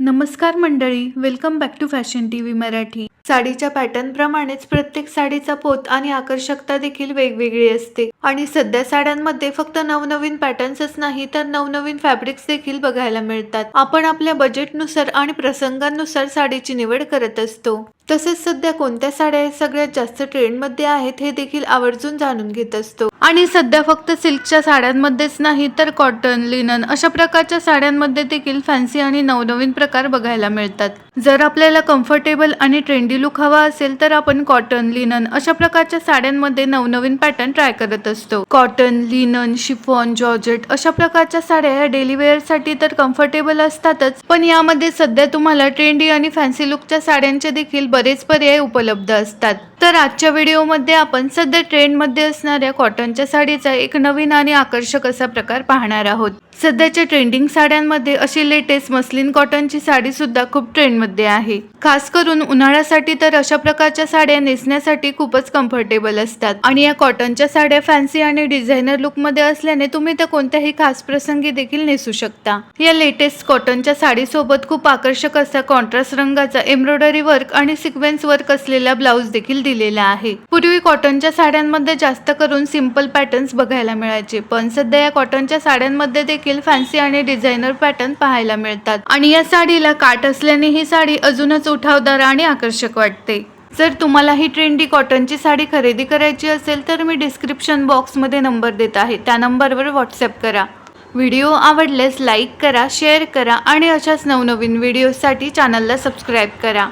नमस्कार मंडळी welcome back to fashion T V Marathi. साडीच्या pattern प्रमाणेच प्रत्येक साडीचा पोत आणि आकर्षकता देखील वेगवेगळी असते. आणि सध्या साड्यांमध्ये फक्त नवनवीन पॅटर्न्सच नाही तर नवनवीन फॅब्रिक्स देखील बघायला मिळतात. आपण आपल्या बजेटनुसार आणि प्रसंगांनुसार साडीची निवड करत असतो. तसेच सध्या कोणत्या साड्या सगळ्यात जास्त ट्रेंडमध्ये आहेत हे देखील आवर्जून जाणून घेत असतो. आणि सध्या फक्त सिल्कच्या साड्यांमध्येच नाही तर कॉटन लिनन अशा प्रकारच्या साड्यांमध्ये देखील फॅन्सी आणि नवनवीन प्रकार बघायला मिळतात. जर आपल्याला कम्फर्टेबल आणि ट्रेंडी लुक हवा असेल तर आपण कॉटन लिनन अशा प्रकारच्या साड्यांमध्ये नवनवीन पॅटर्न ट्राय करत असतो कॉटन लिनन शिफॉन जॉर्जेट अशा प्रकारच्या साड्या ह्या डेली वेअरसाठी तर कम्फर्टेबल असतातच. पण यामध्ये सध्या तुम्हाला ट्रेंडी आणि फॅन्सी लुकच्या साड्यांचे देखील बरेच पर्याय उपलब्ध असतात. तर आजच्या व्हिडिओमध्ये आपण सध्या ट्रेंडमध्ये असणाऱ्या कॉटनच्या साडीचा एक नवीन आणि आकर्षक असा प्रकार पाहणार आहोत. सध्याच्या ट्रेंडिंग साड्यांमध्ये अशी लेटेस्ट मस्लिन कॉटनची साडी सुद्धा खूप ट्रेंडमध्ये आहे. खास करून उन्हाळ्यासाठी तर अशा प्रकारच्या साड्या नेसण्यासाठी खूपच कम्फर्टेबल असतात. आणि या कॉटनच्या साड्या फॅन्सी आणि डिझायनर लुकमध्ये असल्याने तुम्ही त्या कोणत्याही खास प्रसंगी देखील नेसू शकता. या लेटेस्ट कॉटनच्या साडीसोबत खूप आकर्षक असा कॉन्ट्रास्ट रंगाचा एम्ब्रॉयडरी वर्क आणि सिक्वेन्स वर्क असलेला ब्लाऊज देखील दिलेला आहे. पूर्वी कॉटनच्या साड्यांमध्ये जास्त करून सिंपल पॅटर्न्स बघायला मिळायचे. पण सध्या या कॉटनच्या साड्यांमध्ये देखील फॅन्सी आणि डिझायनर पॅटर्न पाहायला मिळतात. आणि या साडीला काट असल्याने ही साडी अजूनच उठावदार आणि आकर्षक वाटते. जर तुम्हाला ही ट्रेंडी कॉटनची साडी खरेदी करायची असेल तर मी डिस्क्रिप्शन बॉक्समध्ये नंबर देत आहे. त्या नंबरवर व्हॉट्सअप करा. व्हिडिओ आवडल्यास लाईक करा शेअर करा आणि अशाच नवनवीन व्हिडिओसाठी चॅनलला सबस्क्राईब करा.